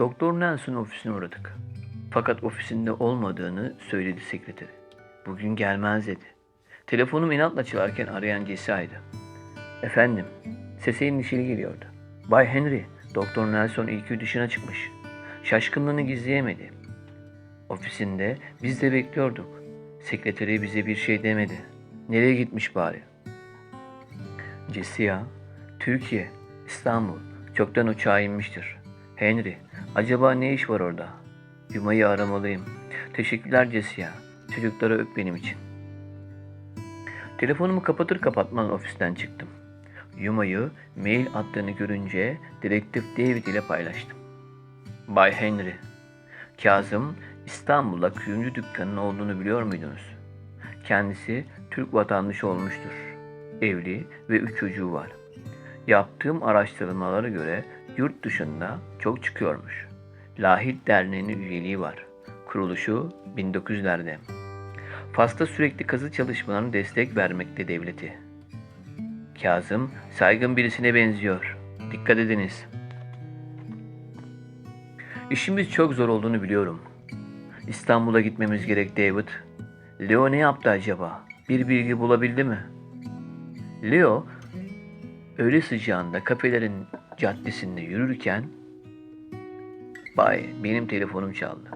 Doktor Nelson ofisine uğradık. Fakat ofisinde olmadığını söyledi sekreteri. Bugün gelmez dedi. Telefonum inatla çalarken arayan Jesse'ydi. Efendim, sesi endişeli geliyordu. Bay Henry, Doktor Nelson ilk dışına çıkmış. Şaşkınlığını gizleyemedi. Ofisinde biz de bekliyorduk. Sekreteri bize bir şey demedi. Nereye gitmiş bari? Cesia, Türkiye, İstanbul. Çoktan uçağa inmiştir. Henry, acaba ne iş var orada? Yuma'yı aramalıyım. Teşekkürler Cesia. Çocukları öp benim için. Telefonumu kapatır kapatmaz ofisten çıktım. Yuma'yı mail attığını görünce dedektif David ile paylaştım. Bay Henry, Kazım İstanbul'da kuyumcu dükkanının olduğunu biliyor muydunuz? Kendisi Türk vatandaşı olmuştur. Evli ve üç çocuğu var. Yaptığım araştırmalara göre yurt dışında çok çıkıyormuş. Lahit Derneği'nin üyeliği var. Kuruluşu 1900'lerde. Fas'ta sürekli kazı çalışmalarına destek vermekte devleti. Kazım saygın birisine benziyor. Dikkat ediniz. İşimiz çok zor olduğunu biliyorum. İstanbul'a gitmemiz gerek David. Leo ne yaptı acaba? Bir bilgi bulabildi mi? Leo öğle sıcağında kafelerin caddesinde yürürken Bay benim telefonum çaldı.